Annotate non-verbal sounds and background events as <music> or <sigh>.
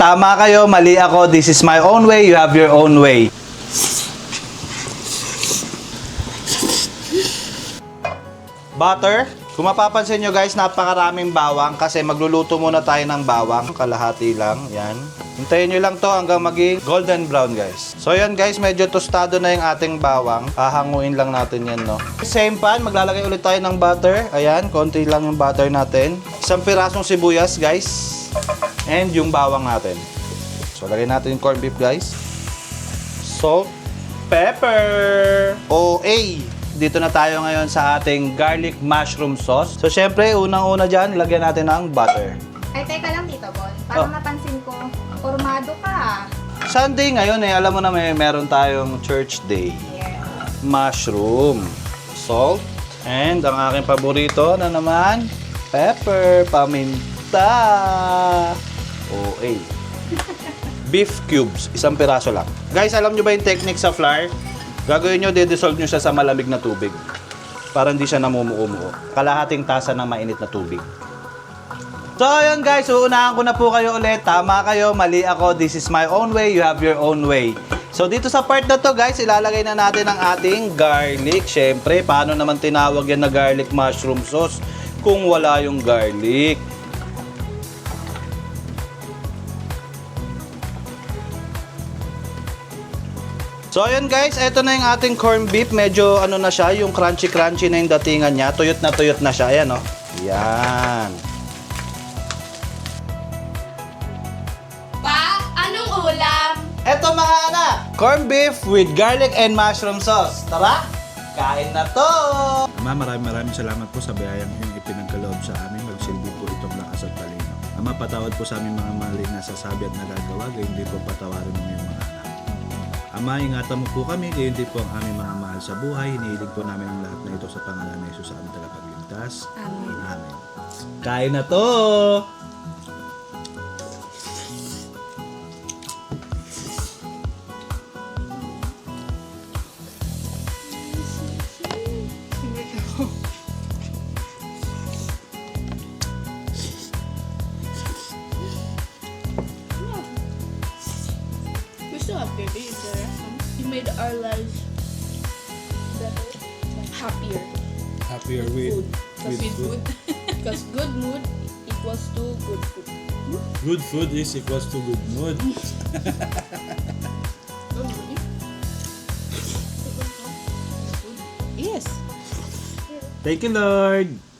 tama kayo, mali ako. This is my own way, you have your own way. Butter. Kung mapapansin nyo guys, napakaraming bawang kasi magluluto muna tayo ng bawang. Kalahati lang, yan. Hintayin nyo lang to hanggang maging golden brown guys. So yan guys, medyo tostado na yung ating bawang. Hahanguin lang natin yan no. Same pan, maglalagay ulit tayo ng butter. Ayan, konti lang yung butter natin. Isang pirasong sibuyas guys. And yung bawang natin. So lagay natin yung corned beef guys. Salt, pepper, OA. Dito na tayo ngayon sa ating garlic mushroom sauce. So, syempre, unang-una dyan, lagyan natin ng butter. Ay, teka lang, Tito Bon. Para Oh. napansin ko, formado ka. Sunday ngayon eh, alam mo na may meron tayong church day. Yeah. Mushroom, salt, and ang aking paborito na naman, pepper, paminta. OA. Beef cubes, isang piraso lang. Guys, alam nyo ba yung technique sa flour? Gagawin nyo, didissolve nyo siya sa malamig na tubig. Para hindi siya namumuo-muo. Kalahating tasa ng mainit na tubig. So, ayun guys, uunahan ko na po kayo ulit. Tama kayo, mali ako. This is my own way, you have your own way. So, dito sa part na to guys, ilalagay na natin ang ating garlic. Siyempre, paano naman tinawag yan na garlic mushroom sauce kung wala yung garlic? So ayun guys, eto na yung ating corned beef. Medyo ano na siya, yung crunchy-crunchy na yung datingan niya. Tuyot na tuyot na siya. Ayan oh. Yan. Pa, anong ulam? Eto mga anak, corned beef with garlic and mushroom sauce. Tara, kain na to! Ama, maraming maraming salamat po sa biyayang iyong ipinagkaloob sa amin. Magsilbi po itong lakas at talino. Ama, patawad po sa aming mga mali na sasabi at nagagawa, gayon din po patawarin mo yung mga anak. Ama, ingatan mo po kami, gayon din po ang aming mga mahal sa buhay. Hinihilig po namin ang lahat na ito sa pangalan ng Jesus sa aming tagapagligtas. Amen. Amen. Kain na to! Baby. Is there? He made our lives better, happier. Happier Food. Because food. <laughs> Because good mood equals to good food. Good food is equals to good mood. <laughs> Good mood. Yes. Thank you, Lord!